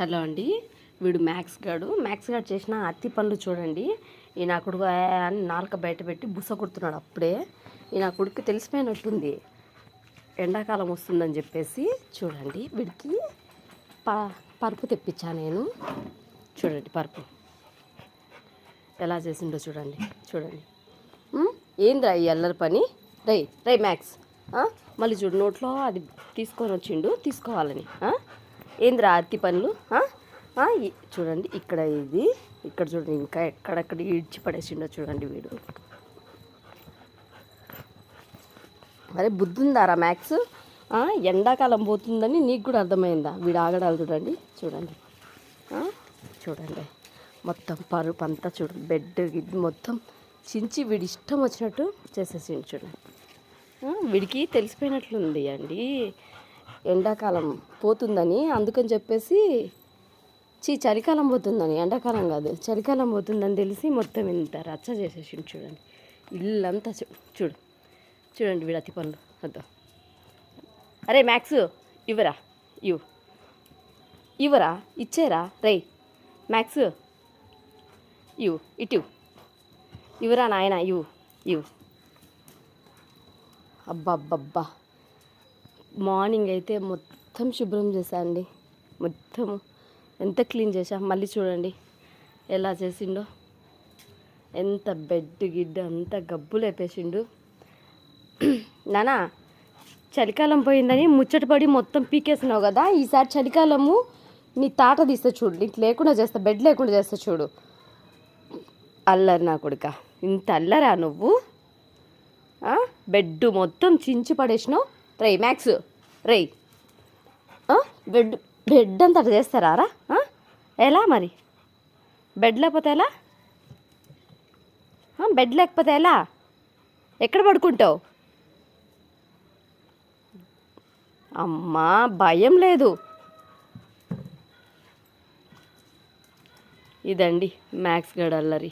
Hello అండి. వీడు max గాడు. మ్యాక్స్ గాడు చేసిన అత్తి పనులు చూడండి. ఈ నా కొడుకు అని నాలుక బయట పెట్టి బుస కొడుతున్నాడు అప్పుడే. ఈ నా కొడుకు తెలిసిపోయినట్టుంది. ఎండాకాలం వస్తుందని చెప్పేసి చూడండి. వీడికి ప పరుపు తెప్పించా నేను. చూడండి పరుపు. ఎలా చేసిండో చూడండి. చూడండి. ఏందిరా ఏంద్రా ఈ అల్లరి పని? రై రై మ్యాక్స్. మళ్ళీ చూడు నోట్లో అది తీసుకొని వచ్చిండు. తీసుకోవాలని. ఏంద్రా అత్తి పనులు? చూడండి ఇక్కడ ఇది. ఇక్కడ చూడండి ఇంకా ఎక్కడెక్కడ ఇడ్చి పడేసిండో చూడండి వీడు. అరే బుద్ధి ఉందారా మ్యాక్స్ ఎండాకాలం పోతుందని నీకు కూడా అర్థమైందా? వీడు ఆగడాలు చూడండి చూడండి. చూడండి. మొత్తం పరుపు అంతా చూడండి బెడ్ గిడ్ మొత్తం చించి వీడి ఇష్టం వచ్చినట్టు చేసేసిండు చూడండి వీడికి తెలిసిపోయినట్లుంది అండి. ఎండాకాలం పోతుందని అందుకని చెప్పేసి చీ చలికాలం పోతుందని. ఎండాకాలం కాదు చలికాలం పోతుందని తెలిసి మొత్తం ఇంత రచ్చ చేసేసిండు చూడండి. ఇల్లంతా చూ చూడు చూడండి వీడు పనులు. వద్దా అరే మ్యాక్స్ ఇవ్వరా? ఇవ్వు. ఇవ్వరా? ఇచ్చేరా? రే మ్యాక్స్ ఇవ్వు ఇటు ఇవ్వరా నాయన? ఇవ్వు ఇవ్వు. అబ్బా అబ్బబ్బా మార్నింగ్ అయితే మొత్తం శుభ్రం చేశా అండి మొత్తం ఎంత క్లీన్ చేశా? మళ్ళీ చూడండి. ఎలా చేసిండో. ఎంత బెడ్ గిడ్డ అంత గబ్బు లేపేసిండు నానా చలికాలం పోయిందని ముచ్చటపడి మొత్తం పీకేసినావు కదా? ఈసారి చలికాలము నీ తాట తీస్తే చూడు. నీకు లేకుండా చేస్తా బెడ్ లేకుండా చేస్తా చూడు. అల్లరి నా కొడుక. ఇంత అల్లరా నువ్వు? బెడ్ మొత్తం చించి పడేసినావు. రై మ్యాక్స్ రై బెడ్ బెడ్ అంతా చేస్తారా? రా? ఎలా మరి? బెడ్ లేకపోతే ఎలా? బెడ్ లేకపోతే ఎలా? ఎక్కడ పడుకుంటావు? అమ్మా భయం లేదు. ఇదండి మ్యాక్స్ గడల్లరి